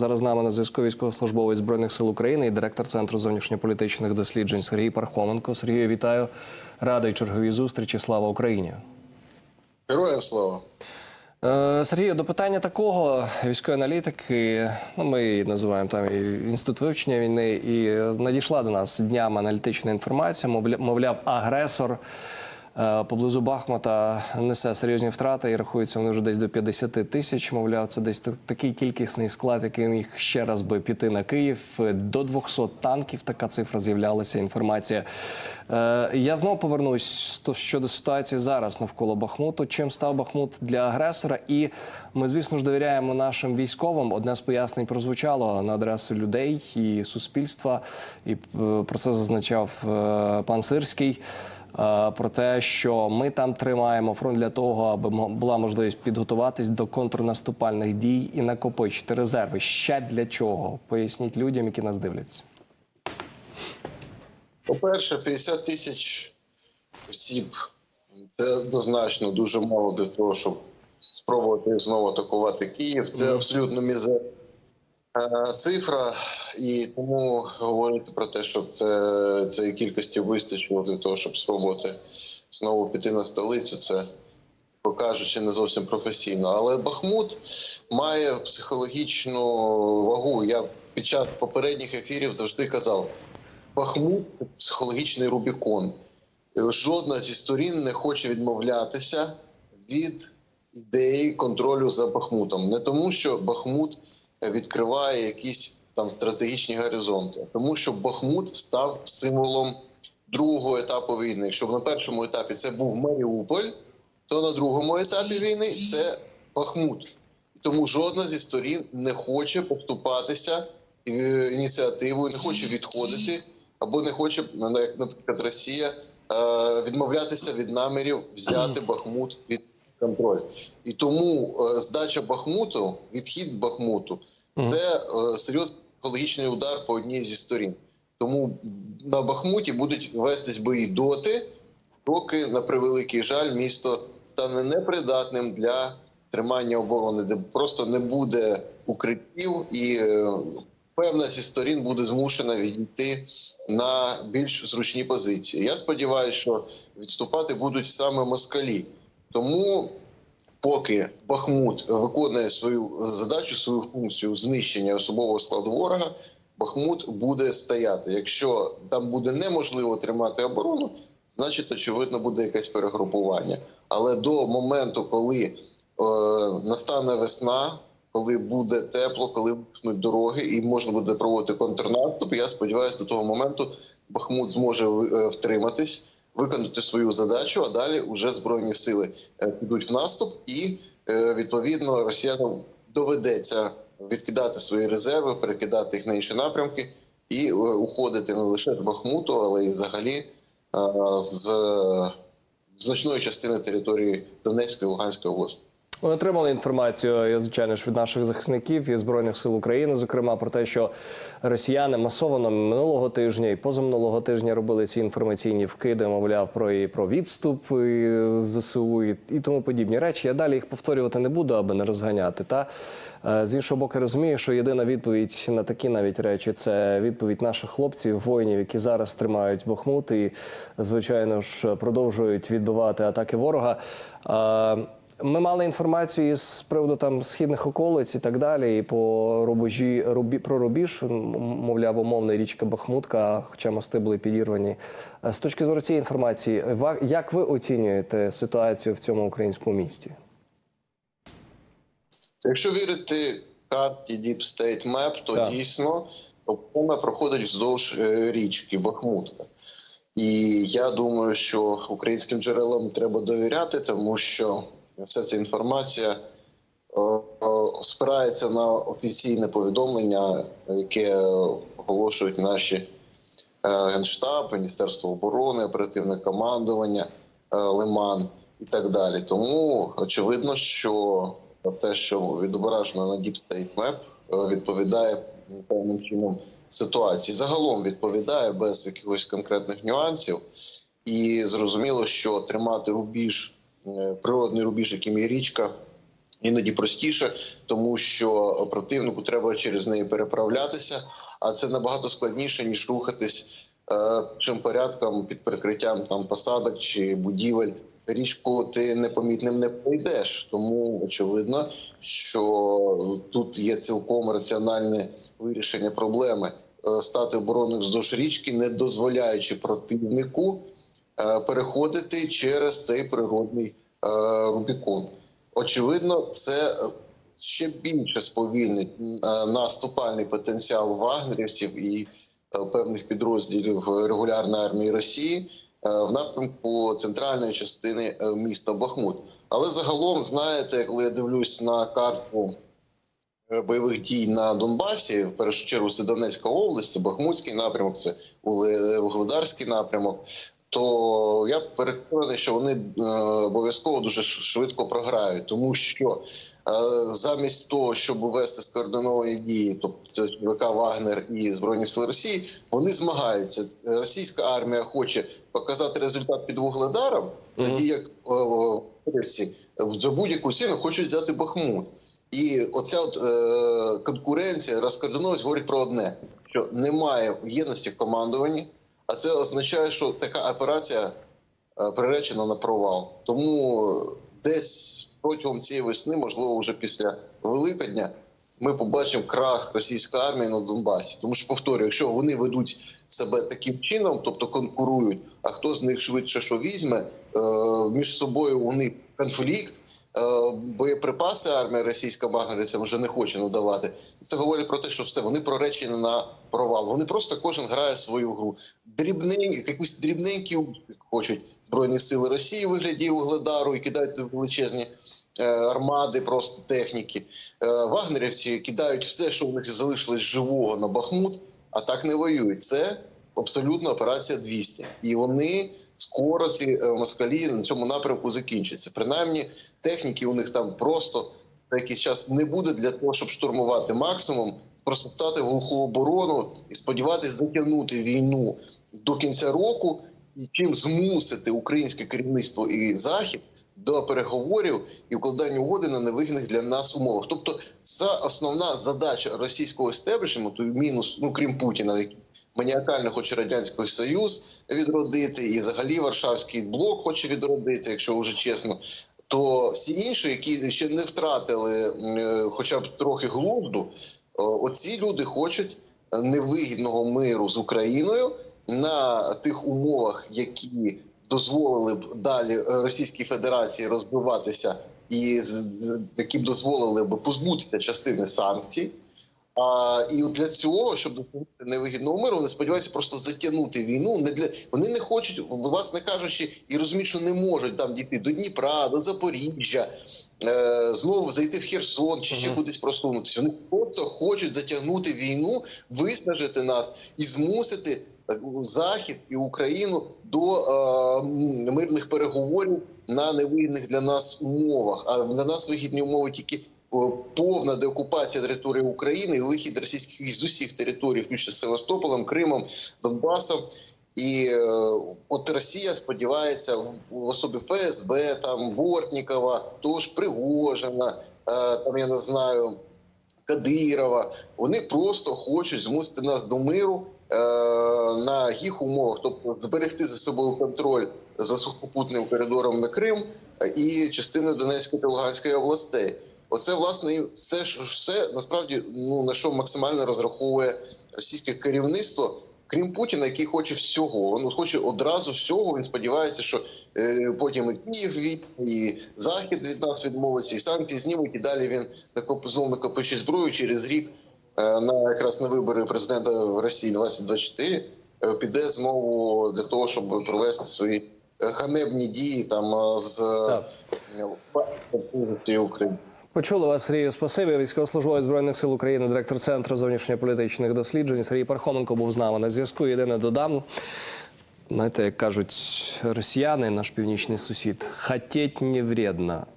Зараз з нами на зв'язку військовослужбовець збройних сил України і директор центру зовнішньополітичних досліджень Сергій Пархоменко. Сергію, вітаю. Радий черговій зустрічі. Слава Україні. Героям слава. Е, Сергію, до питання такого військові аналітики, ну ми її називаємо там і інститут вивчення війни, і надійшла до нас днями аналітична інформація. Мовляв, агресор поблизу Бахмута несе серйозні втрати і рахується вони вже десь до 50 тисяч. Мовляв, це десь такий кількісний склад, який міг ще раз би піти на Київ. Е, До 200 танків така цифра з'являлася. Інформація. Е, Я знову повернусь щодо ситуації зараз навколо Бахмуту. Чим став Бахмут для агресора? І ми, звісно ж, довіряємо нашим військовим. Одне з пояснень прозвучало на адресу людей і суспільства, і е, про це зазначав е, пан Сирський. Е, Про те, що ми там тримаємо фронт для того, аби була можливість підготуватись до контрнаступальних дій і накопичити резерви. Ще для чого? Поясніть людям, які нас дивляться. По-перше, 50 тисяч осіб це однозначно дуже мало для того, щоб спробувати знову атакувати Київ. Це абсолютно мізерна е, цифра, і тому говорити про те, що це цієї кількості вистачило для того, щоб спробувати знову піти на столицю. Це покажучи не зовсім професійно. Але Бахмут має психологічну вагу. Я під час попередніх ефірів завжди казав. Бахмут психологічний Рубікон. Жодна зі сторін не хоче відмовлятися від ідеї контролю за Бахмутом. Не тому, що Бахмут відкриває якісь там стратегічні горизонти, тому, що Бахмут став символом другого етапу війни. Якщо на першому етапі це був Маріуполь, то на другому етапі війни це Бахмут. Тому жодна зі сторін не хоче поступатися е, ініціативою, не хоче відходити, або не хоче, ну, наприклад, Росія е, відмовлятися від намірів взяти Бахмут під контроль. І тому е, здача Бахмуту, відхід Бахмуту, це е, серйозний психологічний удар по одній зі сторін. Тому на Бахмуті будуть вестись бої доти, доки, на превеликий жаль, місто стане непридатним для тримання оборони, де просто не буде укриттів, і е, певна зі сторін буде змушена відійти на більш зручні позиції. Я сподіваюся, що відступати будуть саме москалі. Тому поки Бахмут виконує свою задачу, свою функцію знищення особового складу ворога, Бахмут буде стояти. Якщо там буде неможливо тримати оборону, значить очевидно буде якесь перегрупування. Але до моменту, коли е, настане весна, коли буде тепло, коли вимкнуть дороги і можна буде проводити контрнаступ, я сподіваюся, до того моменту Бахмут зможе е, втриматись, виконати свою задачу, а далі вже збройні сили е, підуть в наступ, і е, відповідно росіянам доведеться відкидати свої резерви, перекидати їх на інші напрямки і е, уходити не лише з Бахмуту, але й взагалі з значної частини території Донецької та Луганської області. Ми отримали інформацію, звичайно ж, від наших захисників і збройних сил України, зокрема про те, що росіяни масово минулого тижня і позаминулого тижня робили ці інформаційні вкиди, мовляв, про і про відступ і ЗСУ і, і тому подібні речі. Я далі їх повторювати не буду, аби не розганяти. Та Е, з іншого боку, розумію, що єдина відповідь на такі навіть речі це відповідь наших хлопців, воїнів, які зараз тримають Бахмут і, звичайно ж, продовжують відбивати атаки ворога. Ми мали інформацію з приводу там східних околиць і так далі, і по рубежі рубі про рубіж, мовляв, умовна річка Бахмутка, хоча мости були підірвані. Е, З точки зору цієї інформації, як ви оцінюєте ситуацію в цьому українському місті? Якщо вірити карті Deep State Map, то Так. дійсно оборона проходить вздовж е, річки Бахмутка. І я думаю, що українським джерелам треба довіряти, тому що вся ця інформація е, е, спирається на офіційне повідомлення, яке оголошують наші е, генштаб, Міністерство оборони, оперативне командування, Лиман і так далі. Тому очевидно, що те, що відображено на Deep State Map, відповідає певним чином ситуації. Загалом відповідає без якихось конкретних нюансів. І зрозуміло, що тримати рубіж, е, природний рубіж, яким є річка, іноді простіше, тому що противнику треба через неї переправлятися, а це набагато складніше ніж рухатись е, чим порядком під прикриттям там посадок чи будівель. Річку ти непомітним не пройдеш, тому очевидно, що тут є цілком раціональне вирішення проблеми Е, стати обороною вздовж річки, не дозволяючи противнику е, переходити через цей природний е, Рубікон. Очевидно, це е, ще більше сповільнить е, наступальний потенціал вагнерівців і е, певних підрозділів регулярної армії Росії е, в напрямку центральної частини е, міста Бахмут. Але загалом, знаєте, коли я дивлюсь на карту е, бойових дій на Донбасі, в першу чергу це Донецька область, це Бахмутський напрямок, це Вугледарський напрямок. То я переконаний, що вони е, обов'язково дуже швидко програють, тому що е, замість того, щоб вести скоординовані дії, тобто ВК Вагнер і Збройні Сили Росії, вони змагаються. Російська армія хоче показати результат під вугледаром, тоді як за будь-яку ціну хочуть взяти Бахмут. І оця от е, конкуренція, розкардиновість говорить про одне: що немає єдності в командуванні, а це означає, що така операція е, приречена на провал. Тому десь протягом цієї весни, можливо, вже після Великодня, ми побачимо крах російської армії на Донбасі. Тому що повторюю, якщо вони ведуть себе таким чином, тобто конкурують, а хто з них швидше що візьме, е, між собою них конфлікт. Е, Боєприпаси армія російська вагнерівцям вже не хоче надавати. Це говорить про те, що все вони проречені на провал. Вони просто кожен грає свою гру. Дрібненькі, якусь дрібненькі хочуть збройні сили Росії у вигляді Угледару і кидають величезні е, армади, просто техніки. Е, Вагнерівці кидають все, що у них залишилось живого на Бахмут, а так не воюють. Це абсолютно операція 200. І вони скоро ці е, москалі на цьому напрямку закінчаться. Принаймні, техніки у них там просто на якийсь час не буде для того, щоб штурмувати максимум, просто стати глуху оборону і сподіватися затягнути війну до кінця року і чим змусити українське керівництво і захід до переговорів і укладання угоди на невигідних для нас умовах. Тобто, це основна задача російського естеблішменту, мінус, ну крім Путіна, маніакально хоче радянський союз відродити, і взагалі Варшавський блок хоче відродити, якщо вже чесно. То всі інші, які ще не втратили е, хоча б трохи глузду, оці люди хочуть невигідного миру з Україною на тих умовах, які дозволили б далі Російській Федерації розвиватися, і які б дозволили б позбутися частини санкцій. А, і для цього, щоб досягнути невигідного миру, вони сподіваються просто затягнути війну. Не для вони не хочуть, власне кажучи, і розуміють, що не можуть там дійти до Дніпра, до Запоріжжя, е, знову зайти в Херсон чи ще кудись просунутися. Вони просто хочуть затягнути війну, виснажити нас і змусити е, Захід і Україну до е, мирних переговорів на невигідних для нас умовах. А для нас вигідні умови тільки повна деокупація території України вихід російських військ з усіх територій, включно з Севастополем, Кримом, Донбасом. І е, от Росія сподівається в, особі ФСБ, там Бортнікова, того ж Пригожина, е, там я не знаю, Кадирова. Вони просто хочуть змусити нас до миру е, на їх умовах, тобто зберегти за собою контроль за сухопутним коридором на Крим е, і частиною Донецької та Луганської областей. Оце власне і все ж все насправді ну на що максимально розраховує російське керівництво. Крім Путіна, який хоче всього, він хоче одразу всього. Він сподівається, що е, потім і Київ від і Захід від нас відмовиться, і санкції знімуть. І далі він накоп знову накопичить зброю через рік е, на якраз на вибори президента в Росії 2024 е, піде знову для того, щоб провести свої ганебні дії там з е, України. Почули вас, Сергію Спасибі, військовослужбовець збройних сил України, директор центру зовнішньополітичних досліджень. Сергій Пархоменко був з нами на зв'язку. Єдине додам. Знаєте, як кажуть росіяни, наш північний сусід, хотіть не вредно.